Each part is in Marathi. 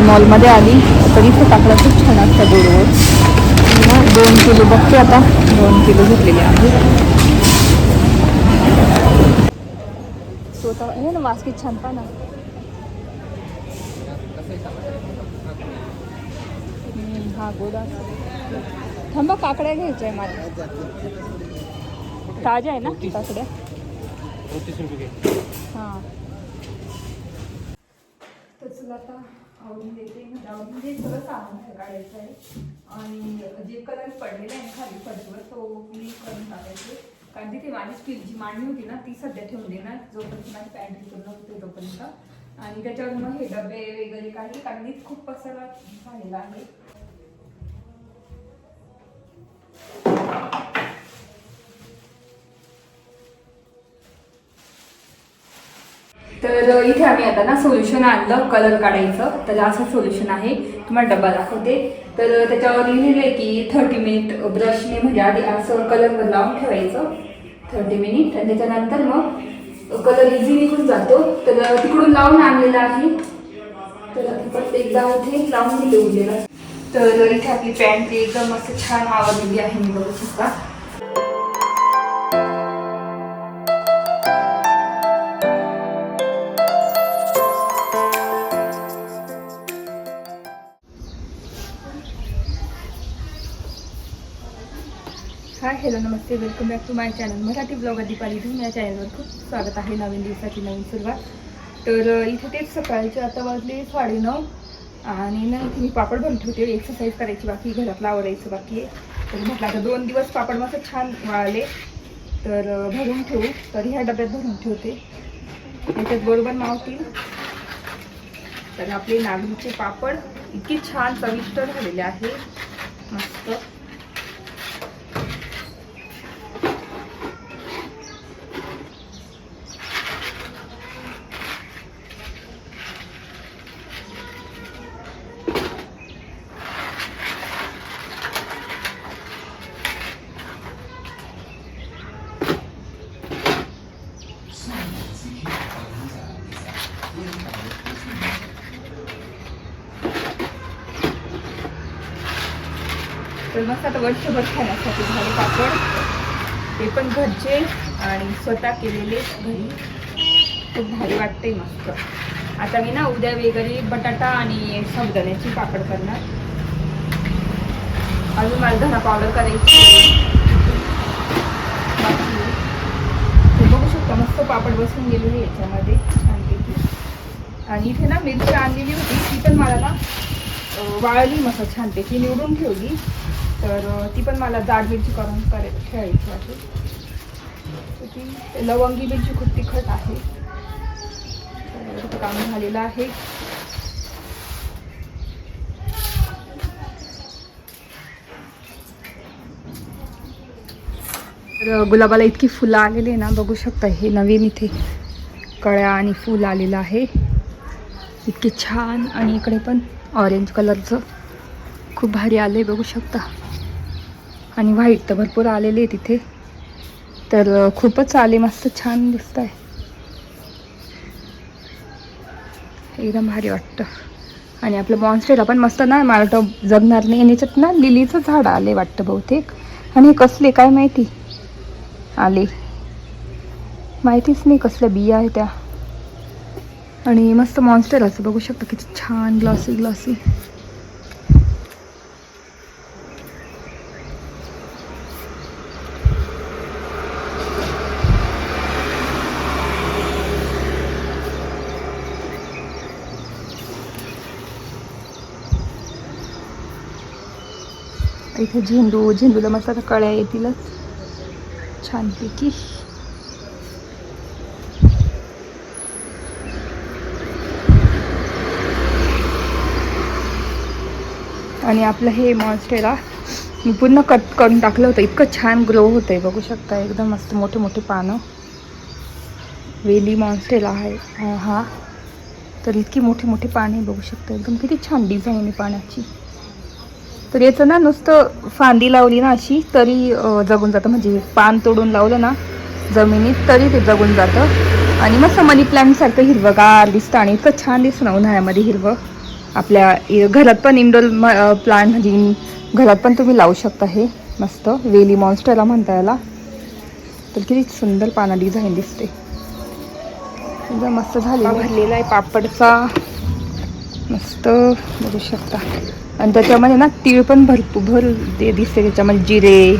विशाल मॉलमध्ये आली. तर इथं टाकला खूप छान असतं ना दोन किलो बघते आता. दोन किलो घेतलेले आहे स्वतः हे ना मास्किट छान पहा ना. हा गोदा थांबा काकड्या घ्यायच्या आहे मला. ताज्या आहे ना काकड्या? हां. तर चला आता आवडून देते. म्हणजे आवडून दे सगळं सामान काढायचं आहे. आणि जे कलर पडलेले आहे खाली फरशीवर तो मी करून टाकायचे. कारण तिथे माझी स्टील जी मांडणी होती ना ती सध्या ठेवून देणार. जोपर्यंत माझी पॅन्ट पूर्ण होते तोपर्यंत. आणि त्याच्यावर मग हे डबे वगैरे काही कारण इथे खूप पसारा झालेला आहे. तर इथे आम्ही आता ना सोल्युशन आणलं कलर काढायचं. तर असं सोल्युशन आहे. तुम्हाला डब्बा दाखवते. तर त्याच्यावर लिहिलेलं आहे की थर्टी मिनिट ब्रशने म्हणजे आधी असं कलरवर लावून ठेवायचं. थर्टी मिनिट आणि त्याच्यानंतर मग कलर इझी निघून जातो. तर तिकडून लावून आणलेला आहे. तर परत एकदा इथे लावून दिले उरलेला तर इथे आपली पॅन्ट एकदम असं छान आवडलेली आहे मी बघू शकता. Hi hello Namaste welcome back to my channel Marathi blog Deepali Dhoom या चॅनलवर खूप स्वागत आहे नवीन दिवसाची नवीन सुरुवात. तर इथे तेच सकाळचे आता वाजले साडेनऊ आणि ना इथे मी पापड भरून ठेवते एक्सरसाइज करायची बाकी घरातला आवडायचं बाकी आहे. तर म्हटलं आता दोन दिवस पापड मस्त छान वाळले तर भरून ठेवू. तर ह्या डब्यात भरून ठेवते. त्याच्यात बरोबर मावतील तर आपले नागलीचे पापड इतके छान चविष्ट झालेले आहे मस्त तर मस्त आता वर्षभर खाण्यासाठी झाले पापड. ते पण घरचे आणि स्वतः केलेले घरी. खूप भारी वाटते मस्त. आता मी ना उद्या वगैरे बटाटा आणि साबुदाण्याची पापड करणार. अजून मला धना पावडर करायची ते बघू शकता मस्त पापड बसून गेलेली याच्यामध्ये. छानपैकी आणि इथे ना मिरची आणलेली होती. ती पण मला ना वाळली मस्त छानपैकी निवडून ठेवली. तर ती पण मला जाड मिरची करून करे खेळायची आहे. तर ती लवंगी मिरची खूप तिखट आहे. तर काम झालेलं आहे. तर गुलाबाला इतकी फुलं आलेली आहे ना बघू शकता हे नवीन इथे कळ्या आणि फुल आलेलं आहे. इतके छान आणि इकडे पण ऑरेंज कलरचं खूप भारी आलं आहे बघू शकता. आणि व्हाईट तर भरपूर आलेले आहे तिथे. तर खूपच आले मस्त छान दिसत आहे एकदम भारी वाटतं. आणि आपलं मॉन्स्टेला पण मस्त ना मला जगणार नाही. आणि याच्यात ना लिलीचं झाड आले वाटतं बहुतेक. आणि हे कसले काय माहिती? आले. माहितीच नाही कसल्या बिया आहे त्या. आणि मस्त मॉन्स्टर असं बघू शकता किती छान ग्लॉसी ग्लॉसी इथे झेंडू झेंडूला मस्त आता कळ्या येतीलच छानपैकी आणि आपलं हे मॉन्स्टेरा मी पूर्ण कट करून टाकलं होतं. इतकं छान ग्रो होतं आहे बघू शकता. एकदम मस्त मोठे मोठे पानं. वेली मॉन्स्टेला आहे. हा- हा. तर इतकी मोठी मोठी पाने बघू शकता. एकदम किती छान डिझाईन आहे पाण्याची तर याचं ना नुसतं फांदी लावली ना अशी तरी जगून जातं. म्हणजे पान तोडून लावलं ना जमिनीत तरी ते जगून जातं. आणि मस्त मनी प्लांटसारखं हिरवंगार दिसतं आणि इतकं छान दिसतं ना उन्हाळ्यामध्ये हिरवं. आपल्या घरात पण इंडोर प्लांट म्हणजे घरात पण तुम्ही लावू शकता हे. मस्त. वेली मॉन्स्टरला म्हणता याला. तर किती सुंदर पाना डिझाईन दिसते. मस्त झालेला भरलेला आहे पापडचा. मस्त. बघू शकता. आणि त्याच्यामध्ये ना तीळ पण भरपूर भर ते दिसते त्याच्यामध्ये. जिरे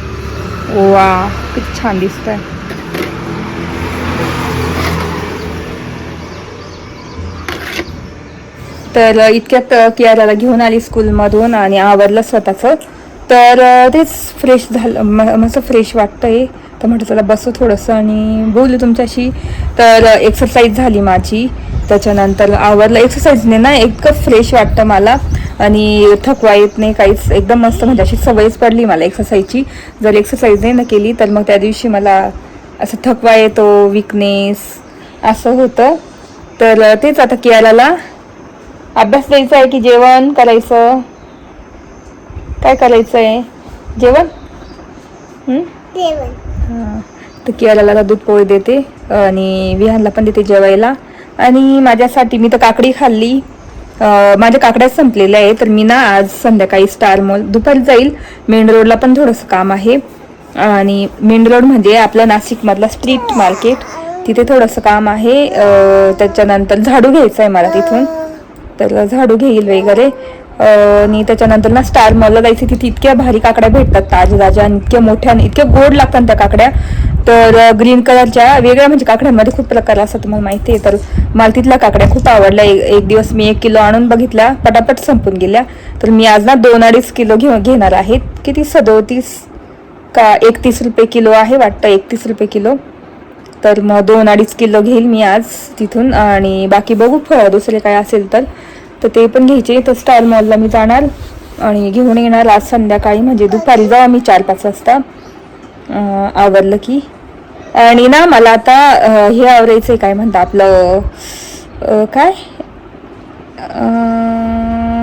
ओवा किती छान दिसत आहे तर इतक्यात कियाराला घेऊन आली स्कूलमधून आणि आवरलं स्वतःचं. तर तेच फ्रेश झालं. म- मस्त फ्रेश वाटतंय. तर म्हटलं चला बसू थोडंसं आणि बोलू तुमच्याशी. तर एक्सरसाइज झाली माझी. त्याच्यानंतर आवरलं एक्सरसाइजने ना इतकं फ्रेश वाटतं मला. आणि थकवा येत नाही काहीच. एकदम मस्त म्हणजे अशी सवयच पडली मला एक्सरसाइजची जर एक्सरसाइज नाही ना केली तर मग त्या दिवशी मला असं थकवा येतो विकनेस असं होतं. तर तेच आता कियाराला अभ्यास द्यायचा आहे की जेवण करायचं? काय करायचं आहे जेवण. हं? तर आता दूध पोळी देते. आणि विहानला पण देते जेवायला. आणि माझ्यासाठी मी तर काकडी खाल्ली. माझ्या काकड्याच संपलेल्या आहे तर मी ना आज संध्याकाळी स्टार मॉल दुपारी जाईल. मेन रोडला पण थोडंसं काम आहे. आणि मेन रोड म्हणजे आपलं नाशिकमधला स्ट्रीट मार्केट तिथे थोडंसं काम आहे. त्याच्यानंतर झाडू घ्यायचं आहे मला तिथून. तर झाडू घेईल वगैरे. आणि त्याच्यानंतर ना स्टार मॉलला जायचं तिथे इतक्या भारी काकड्या भेटतात ताज्या ताज्या आणि इतक्या मोठ्या आणि इतक्या गोड लागतात त्या काकड्या. तर ग्रीन कलरच्या वेगळ्या म्हणजे काकड्यांमध्ये खूप प्रकार असतात तुम्हाला माहिती आहे. तर मला तिथल्या काकड्या खूप आवडल्या. एक दिवस मी एक किलो आणून बघितल्या पटापट संपून गेल्या. तर मी आज ना दोन अडीच किलो घेऊन घेणार आहेत किती सदोतीस का एकतीस रुपये किलो आहे वाटतं एकतीस रुपये किलो. तर मग दोन अडीच किलो घेईल मी आज तिथून. आणि बाकी बघू फळ दुसरे काय असेल तर. तर ते पण घ्यायचे. तर स्टार मॉलला मी जाणार आणि घेऊन येणार आज संध्याकाळी. म्हणजे दुपारी जाऊ आम्ही चार पाच वाजता. आवरलं की. आणि ना मला आता हे आवरायचं आहे काय म्हणता आपलं काय?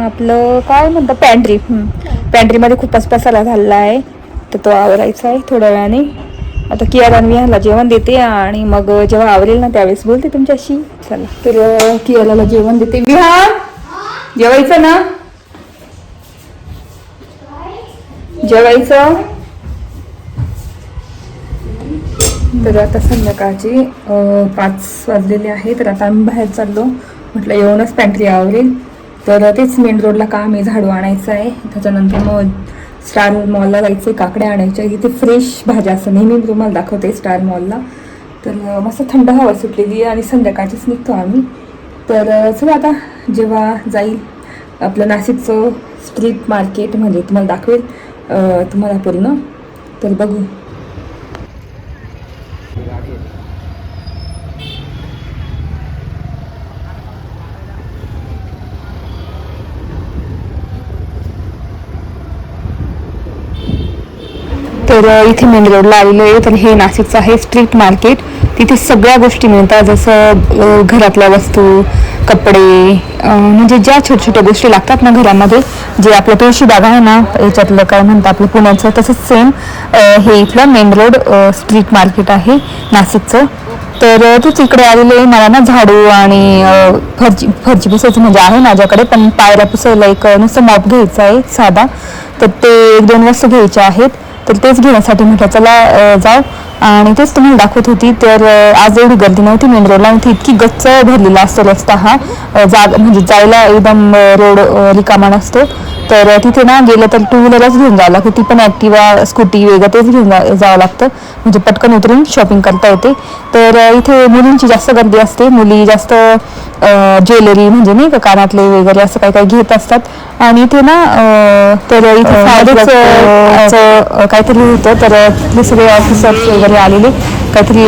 आपलं काय म्हणतं? पॅन्ट्री पॅन्ट्रीमध्ये खूपच पसारा झालेला आहे. तर तो आवरायचा आहे थोड्या वेळाने. आता कियाला आणि विहानला जेवण देते आणि मग जेव्हा आवरेल ना त्यावेळेस बोलते तुमच्याशी. चला. तर कियाला जेवण देते. विहान! जेवायचं ना? जेवायचं? तर आता संध्याकाळची पाच वाजलेले आहे तर आता आम्ही बाहेर चाललो. म्हटलं येऊनच पॅन्ट्री आवरेल. तर तेच मेन रोडला काम आहे झाडू आणायचं आहे. त्याच्यानंतर मग स्टार मॉलला जायचं आहे काकड्या आणायच्या इथे फ्रेश भाज्या असं नेहमी मी तुम्हाला दाखवते स्टार मॉलला तर मस्त थंड हवा सुटलेली आहे आणि संध्याकाळचीच निघतो आम्ही. तर चला आता जेव्हा जाईल आपलं नाशिकचं स्ट्रीट मार्केट म्हणजे तुम्हाला दाखवेल तुम्हाला पूर्ण. तर बघू. तर इथे मेन रोडला आलेलो आहे. तर हे नाशिकचं आहे स्ट्रीट मार्केट तिथे सगळ्या गोष्टी मिळतात. जसं घरातल्या वस्तू कपडे म्हणजे ज्या छोट्या छोट्या गोष्टी लागतात ना घरामध्ये जे आपलं तुळशी बाग आहे ना याच्यातलं काय म्हणतात आपलं पुण्याचं तसंच सेम हे इथलं मेन रोड स्ट्रीट मार्केट आहे नाशिकचं. तर अ, तूच इकडे आलेले आहे. मला ना झाडू आणि फरची फरची पुसायची म्हणजे आहे माझ्याकडे पण पायऱ्या पुसायला एक नुसतं मॉप घ्यायचं आहे साधा. तर ते एक दोन वस्तू घ्यायच्या आहेत. तर तेच घेण्यासाठी म्हटलं चला जाऊ. आणि तेच तुम्हाला दाखवत होती तर आज एवढी गर्दी नव्हती मेन रोडला ती इतकी गच्च भरलेला असतो रस्ता हा. जा जाग म्हणजे जायला एकदम रोड रिकामा नसतो. तर तिथे ना गेलं तर टू व्हीलरच घेऊन जावं लागतं. ती पण ॲक्टिवा स्कूटी वगैरे तेच घेऊन जा जावं लागतं. म्हणजे पटकन उतरून शॉपिंग करता येते. तर इथे मुलींची जास्त गर्दी असते. मुली जास्त ज्वेलरी म्हणजे नाही का कानातले वगैरे असं काही काही घेत असतात. आणि इथे ना तर इथे काहीतरी होतं. तर तिथले सगळे ऑफिसर्स वगैरे आलेले. काहीतरी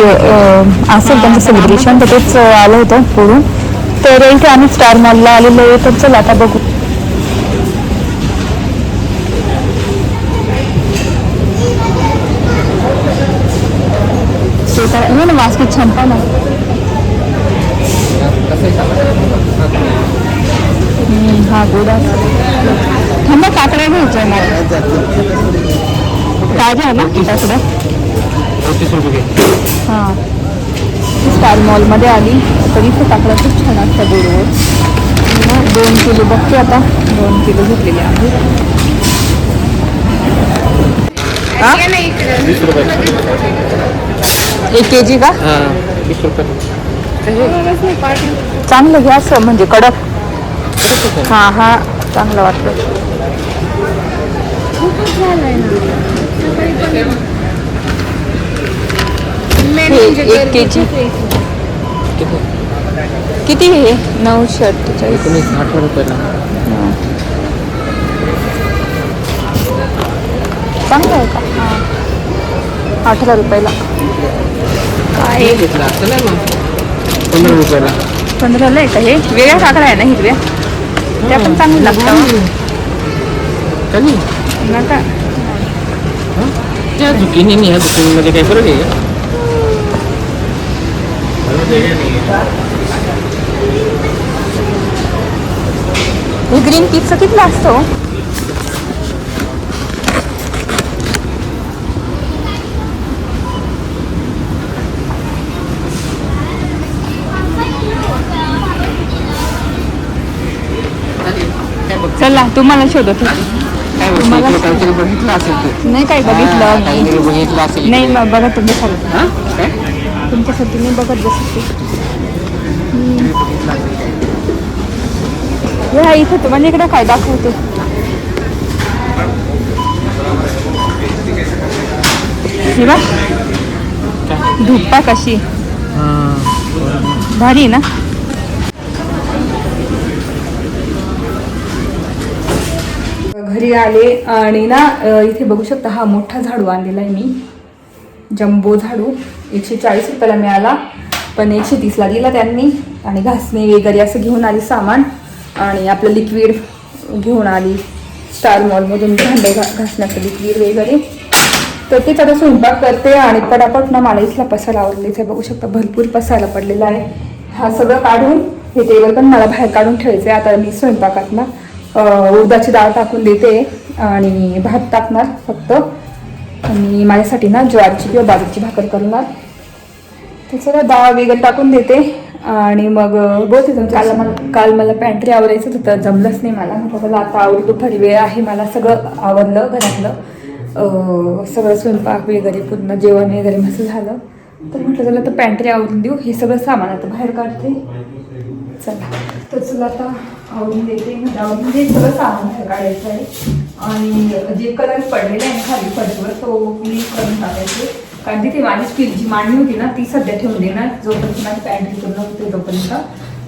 असेल त्यांचं सेलिब्रेशन तर तेच आलं होतं पुढून. तर इथे आम्ही स्टार मॉलला आलेलो आहे. तर चला आता बघू. ते तर हो ना मास्क छान ना हम्म, हा गोडा थांबा काकड्या घ्यायच्या मला ताज्या आहे ना? काकड्या हां। स्टार मॉलमध्ये आली तर इथे काकड्या खूप छान असतात गोडवर हा, दोन किलो बघते आता। दोन किलो घेतलेले आहे हा? वीस रुपये एक के जी का? हां वीस रुपये. चांगलं घ्या असं म्हणजे कडक. हा हा चांगलं वाटतं हे एक के जी किती? हे? नऊशे अठ्ठेचाळीस. एकोणीस अठरा रुपयाला चांगलं आहे का? हा. अठरा रुपयाला. काय घेतला मग? पंधरा रुपयाला. पंधराला आहे का हे? वेगळ्या काकड्या आहे ना हिरव्या त्या पण चांगल्या लागतात. नका त्या झुकीने ह्या झुकीमध्ये काही फरक आहे हे ग्रीन पीसचं कितीला असतं चला तुम्हाला शोधत होते. तुम्हाला- काहीतरी बघितलं असेल तू. नाही काय बघितलं काहीतरी मी बघितलं असेल नाही. मग बघा तुम्ही हां? काय? तुमच्यासाठी मी बघत बसते. ह्या इथे तुम्हाला इकडे काय दाखवते? ही बघ धुप्पा कशी? भारी आहे ना? घरी आले आणि ना इथे बघू शकता हा मोठा झाडू आणलेला आहे मी. जम्बो झाडू. एकशे चाळीस रुपयाला मिळाला. पण एकशे तीसला दिला त्यांनी. आणि घासणी वगैरे असं घेऊन आली सामान. आणि आपलं लिक्विड घेऊन आली. स्टार मॉलमधून भांडे घा घासण्याचं लिक्विड वगैरे. तर तेच आता स्वयंपाक करते आणि पटापट ना मला इथला पसायला आवडला. इथे बघू शकता भरपूर पसायला पडलेला आहे. हा सगळं काढून हे टेबल पण मला बाहेर काढून ठेवायचं आहे आता मी स्वयंपाकात ना उडदाची डाळ टाकून देते आणि भात टाकणार फक्त. आणि माझ्यासाठी ना ज्वारीची किंवा बाजरीची भाकर करणार. तर सगळं डाळ वगैरे टाकून देते. आणि मग बोलते जाऊन काल मला काल मला पॅन्ट्री आवरायचं होतं जमलंच नाही मला. म्हटलं आता आवडतो दुपारी वेळ आहे मला सगळं आवडलं घरातलं. सगळं स्वयंपाक वगैरे पूर्ण जेवण वगैरे मस्त झालं. तर म्हटलं चला तर पॅन्ट्री आवरून देऊ. हे सगळं सामान आता बाहेर काढते. चला. तर चला आता आवडून देते म्हणजे आवडून सगळं सामान काढायचं आहे. आणि जे कलर पडलेले आहे खाली फरशीवर तो मी करून टाकायचे. कारण तिथे माझी स्टीलची मांडणी होती ना ती सध्या ठेवून देणार. जोपर्यंत माझी पॅन्ट पूर्ण होते तोपर्यंत.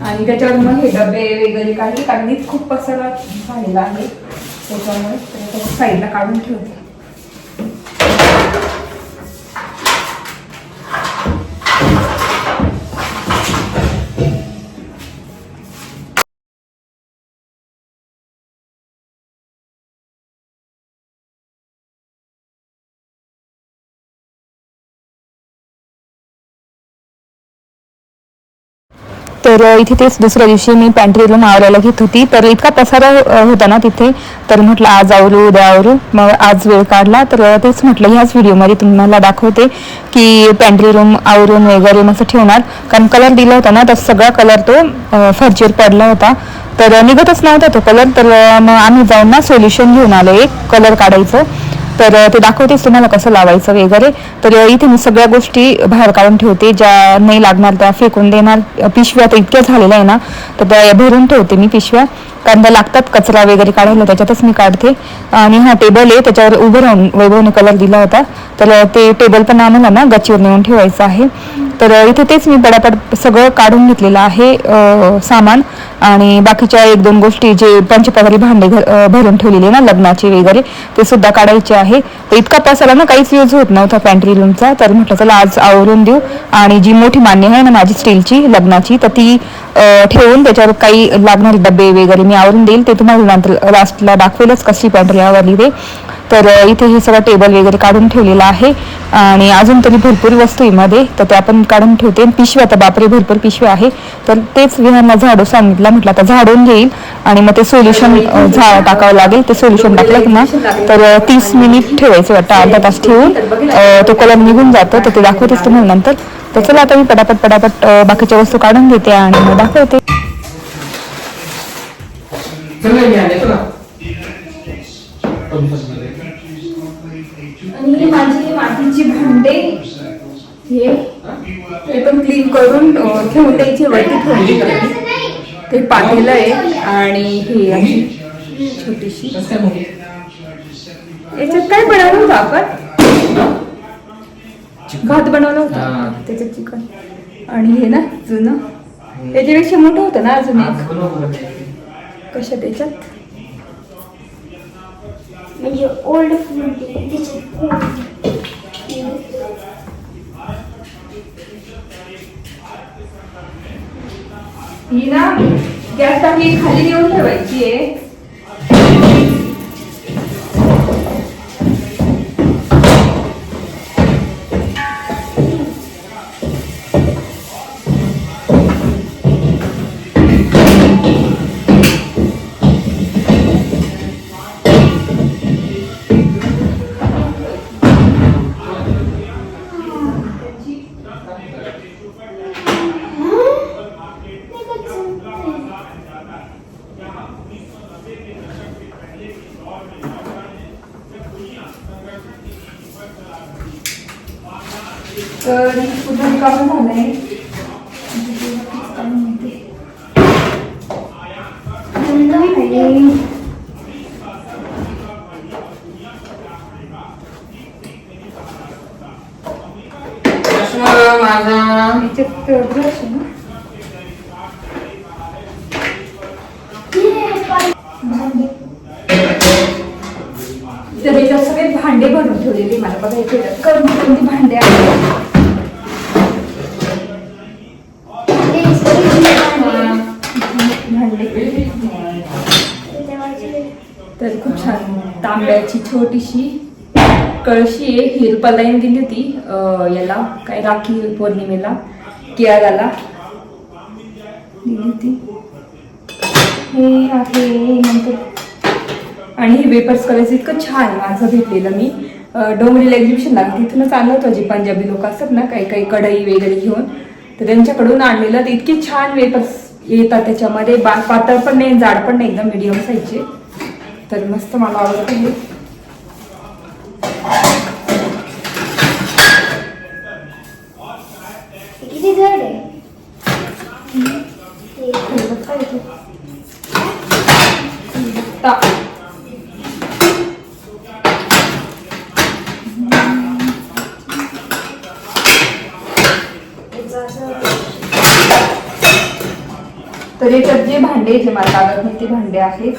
आणि त्याच्यावर मग हे डबे वगैरे काढले कारण मी खूप पसरला झालेला आहे त्याच्यामुळे साईडला काढून ठेवते. तर इथे तेच दुसऱ्या दिवशी मी पॅन्ट्री रूम आवरायला घेत होती. तर इतका पसारा होता ना तिथे तर म्हटलं आज आवरू उद्या आवरू. मग आज वेळ काढला. तर तेच म्हटलं ह्याच व्हिडिओमध्ये तुम्हाला दाखवते की पॅन्ट्री रूम आवरून वगैरे मस्त ठेवणार. कारण कलर दिला होता ना तर सगळा कलर तो अ, फर्चीवर पडला होता. तर निघतच नव्हता तो कलर तर मग आम्ही जाऊन ना सोल्युशन घेऊन आलो. एक कलर काढायचं. तर ते दाखवतेच तुम्हाला कसं लावायचं वगैरे. तर इथे मी सगळ्या गोष्टी बाहेर काढून ठेवते. ज्या नाही लागणार त्या फेकून देणार. पिशव्या तर इतक्या झालेल्या आहे ना तर त्या भरून ठेवते मी पिशव्या. कारण त्या लागतात कचरा वगैरे काढायला त्याच्यातच मी काढते. आणि हा टेबल आहे त्याच्यावर उभं राहून वैभवने कलर दिला होता. तर ते टेबल पण आम्हाला ना गच्चीवर नेऊन ठेवायचं आहे. तर इथे तेच मी पडापड सगळं काढून घेतलेलं आहे सामान. आणि बाकीच्या एक दोन गोष्टी जे पंचपदारी भांडे भरून ठेवलेले ना लग्नाचे वगैरे ते सुद्धा काढायचे आहे. तर इतका पसारा ना काहीच यूज होत नव्हता पॅन्ट्री रूमचा तर म्हटलं चला आज आवरून देऊ. आणि जी मोठी मान्य आहे ना माझी स्टीलची लग्नाची तर ती ठेवून त्याच्यावर काही लागणारे डबे वगैरे मी आवरून देईल. ते तुम्हाला नंतर लास्टला दाखवेलच कशी पॅन्ट्री आवरली ते. तर इथे हे सगळं टेबल वगैरे काढून ठेवलेलं आहे. आणि अजून तरी भरपूर वस्तू आहे मध्ये तर त्या पण काढून ठेवते. पिशव्या आता बापरे भरपूर पिशव्या आहे. तर तेच विहांना झाडू सांगितलं. म्हटलं आता झाडून घेईल. आणि मग ते सोल्युशन झा टाकावं लागेल. ते सोल्युशन टाकलं की ना तर तीस मिनिट ठेवायचं वाटतं अर्धा तास ठेवून. तो कलर निघून जातो तर ते दाखवतेच तुम्हाला नंतर. तर चला आता मी पटापट पटापट बाकीच्या वस्तू काढून घेते आणि मग दाखवते. चला आले माझी मातीची भांडे हे पण क्लीन करून ठेवून द्यायचे वरती ठेवली ते पातेलं आहे आणि हे अशी छोटीशी. याच्यात काय बनवलं होतं आपण? भात बनवला होता. त्याच्यात चिकन. आणि हे ना जुनं. त्याच्यापेक्षा मोठं होतं ना अजून एक? कशा त्याच्यात म्हणजे ओल्ड फ्रूट ही ना गॅस टाकी खाली नेऊन ठेवायची आहे. तर पूर्ण रिकामं झालंय आणि माझा आंब्याची छोटीशी कळशी आहे हिरपलाईन दिली होती याला काय राखी पौर्णिमेला केळाला. दिली होती. हे आहे नंतर. आणि हे वेपर्स कलर्स इतकं छान माझं भेटलेलं मी. डोंगरीला एक्झिबिशन लागली तिथूनच आणलं होतं जे पंजाबी लोक असतात ना काही काही कढई वगैरे घेऊन. तर त्यांच्याकडून आणलेलं तर इतके छान वेपर्स येतात त्याच्यामध्ये. बा पातळ पण नाही जाड पण नाही एकदम मिडियम साईजचे तर मस्त मला आवडत किती जड आहे? असं तर याच्यात जे भांडे जे मला लागत नाही ते भांडे आहेत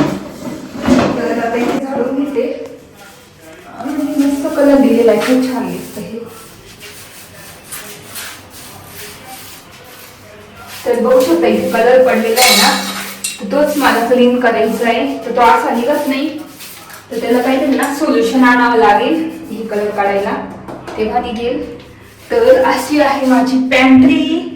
तर आता इथे झाडून घेते आणि मस्त कलर दिलेला आहे खूप छान दिसतं हे तर बघू शकता इथे कलर पडलेला आहे ना तर तोच मला करायचा आहे. तर तो असा निघत नाही. तर त्याला काहीतरी ना सोल्युशन आणावं लागेल. हे कलर काढायला. तेव्हा निघेल. तर अशी आहे माझी पॅन्ट्री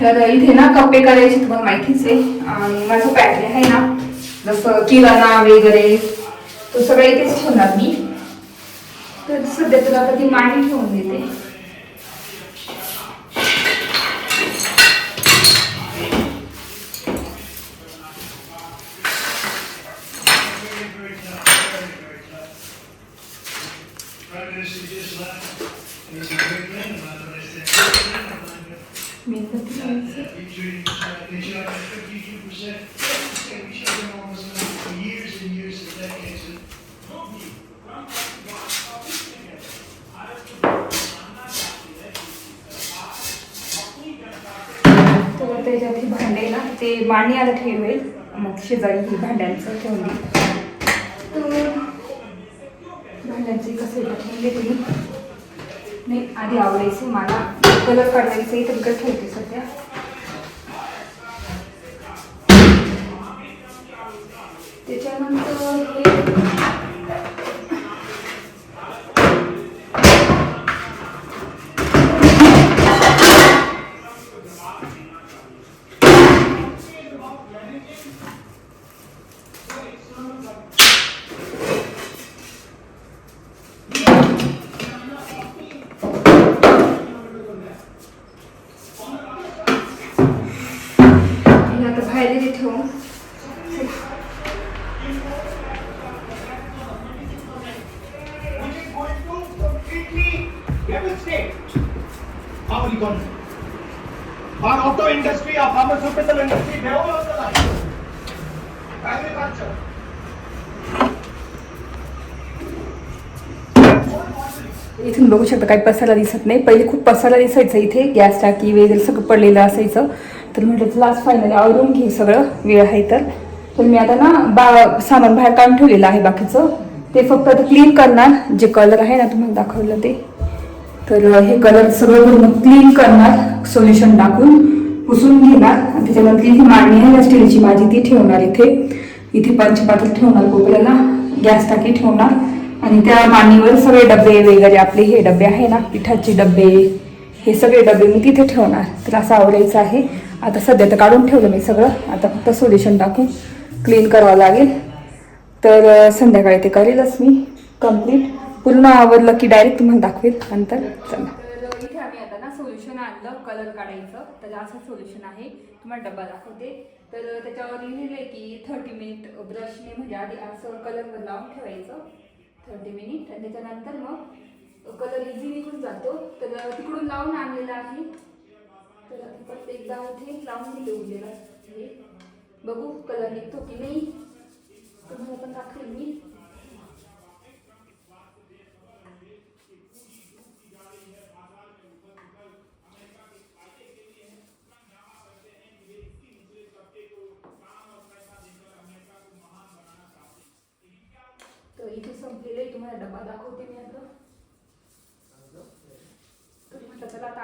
तर इथे ना कप्पे करायचे तुम्हाला माहितीच आहे. आणि माझं पॅन्ट्री आहे ना जसं किराणा वगैरे तो सगळं इथेच ठेवणार मी. तर सध्या तुला कधी ती मांडी ठेवून देते मेणबत्ती लावायची. तर त्याच्यात भांडे ना ते मांडणी आलं ठेवेल. मग शेजारी ही भांड्यांचं ठेवली तर भांड्यांचे कसं ठेवले तुम्ही नाही आधी आवडायचे मला. कलर काढायचं इथं ठेवते सर बघू शकता काही पसरला दिसत नाही. पहिले खूप पसरला दिसायचं इथे गॅस टाकी वगैरे सगळं पडलेलं असायचं. तर म्हटलं लास्ट फायनली आवरून घे सगळं वेळ आहे तर. तर मी आता ना बा सामान बाहेर काढून ठेवलेलं आहे बाकीचं. ते फक्त आता क्लीन करणार जे कलर आहे ना तुम्हाला दाखवलं ते. तर हे कलर सगळं पूर्ण क्लीन करणार सोल्युशन टाकून पुसून घेणार. आणि त्याच्यानंतर ही मांडणी आहे ना स्टीलची माझी ती ठेवणार इथे. इथे पंचपात्र ठेवणार कोपऱ्याला गॅस टाकी ठेवणार. आणि त्या मांडणीवर सगळे डबे वगैरे आपले हे डबे आहे ना पिठाचे डबे हे सगळे डबे मी तिथे ठेवणार. तर असं आवडायचं आहे. आता सध्या तर काढून ठेवलं मी सगळं. आता फक्त सोल्युशन टाकून क्लीन करावं लागेल. तर संध्याकाळी ते करेलच मी. कंप्लीट पूर्ण आवडलं की डायरेक्ट तुम्हाला दाखवेल नंतर. चला. इथे आम्ही आता ना सोल्युशन आणलं कलर काढायचं. तर असं सोल्युशन आहे. तुम्हाला डब्बा दाखवते. तर त्याच्यावर लिहिलेलं आहे की थर्टी मिनिट ब्रशने म्हणजे आधी असं कलरवर लावून ठेवायचं. Thirty minute. आणि त्याच्यानंतर मग कलर इझी निघून जातो. तर तिकडून लावून आणलेला आहे. तर फक्त एकदा इथे लावून दिले उरलेला हे बघू कलर निघतो की नाही. तुम्हाला पण दाखवेल मी.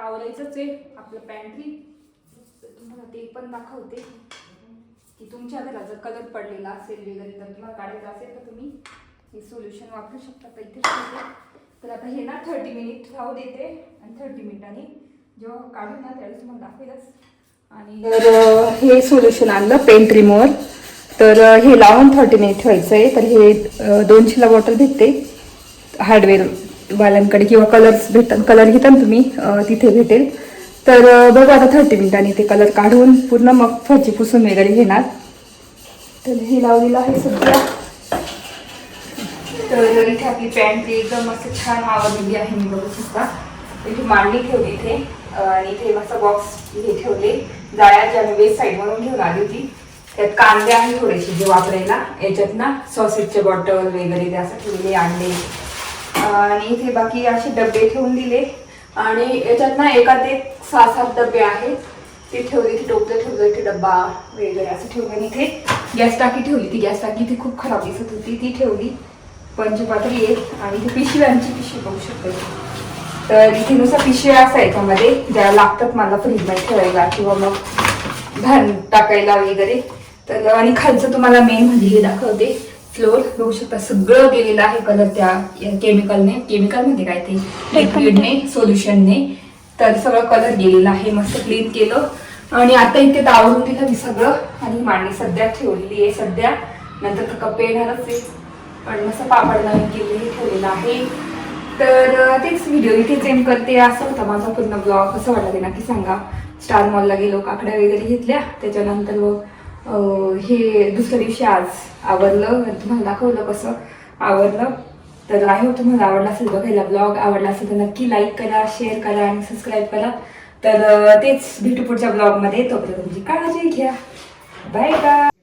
आवरायचंच आहे आपलं पॅन्ट्री तुम्हाला ते पण दाखवते. की तुमच्या घरात जर कलर पडलेला असेल वगैरे तर तुम्हाला काढायचं असेल तर तुम्ही हे सोल्युशन वापरू शकता. तर इथे तर आता हे ना थर्टी मिनिट राहू देते. आणि थर्टी मिनिटांनी जेव्हा काढून ना त्यावेळेस तुम्हाला दाखवेलच. आणि तर हे सोल्युशन आणलं पेंट रिमूव्हर तर हे लावून थर्टी मिनिट ठेवायचं आहे. तर हे दोनशेला बॉटल भेटते. हार्डवेअर वाल्यांकडे किंवा कलर्स भेटतात कलर घेता ना तुम्ही तिथे भेटेल. तर बघा बघू आता थर्टी मिनिटांनी ते कलर काढून पूर्ण मग फरची पुसून वगैरे घेणार. तर हे लावलेलं आहे सध्या. तर इथे आपली पॅन्ट एकदम मस्त छान आवडलेली आहे मी बघू शकता. इथे मांडणी ठेवली इथे आणि इथे मस्त बॉक्स हे ठेवले. जाळ्या ज्या मी वेस्ट साईड म्हणून घेऊन आली होती त्यात कांदे आहे थोडेसे जे वापरायला. याच्यात ना सॉसेसचे बॉटल वगैरे ते असं ठेवले अंडे आणि इथे बाकी असे डबे ठेवून दिले. आणि याच्यात ना एकात एक सहा सात डबे आहेत. ते ठेवले इथे टोपलं ठेवलं इथे डब्बा वगैरे असं ठेवलं. आणि इथे गॅस टाकी ठेवली. ती गॅस टाकी ती खूप खराब दिसत होती. ती ठेवली. पंचपात्री एक. आणि इथे पिशव्यांची पिशवी बघू शकते. तर इथे नुसार पिशव्या असायच्या याच्यामध्ये ज्या लागतात मला फ्रीजमध्ये ठेवायला किंवा मग धान टाकायला वगैरे. तर आणि खालचं तुम्हाला मेन म्हणजे हे दाखवते. फ्लोर बघू शकता. सगळं गेलेलं आहे कलर त्या केमिकलने केमिकल म्हणजे काय ते? लिक्विडने सोल्युशनने तर सगळं कलर गेलेला आहे. मस्त क्लीन केलं. आणि आता इथे आवरून दिलं मी सगळं. आणि मांडणी सध्या ठेवलेली आहे. सध्या नंतर तर कप्पे येणारच आहे. पण मस्त पापड नवीन केलेली ठेवलेलं आहे. तर तेच व्हिडिओ इथेच एंड करते. असं होता माझा पूर्ण ब्लॉग कसं वाटला ते नक्की सांगा. स्टार मॉलला गेलो काकड्या वगैरे घेतल्या. त्याच्यानंतर मग हे दुसऱ्या दिवशी आज आवडलं तुम्हाला दाखवलं कसं आवडलं. तर आहे हो, तुम्हाला आवडला असेल बघायला ब्लॉग आवडला असेल तर नक्की लाईक करा शेअर करा आणि सबस्क्राईब करा. तर तेच भेटू पुढच्या ब्लॉगमध्ये तोपर्यंत तुमची काळजी घ्या. Bye bye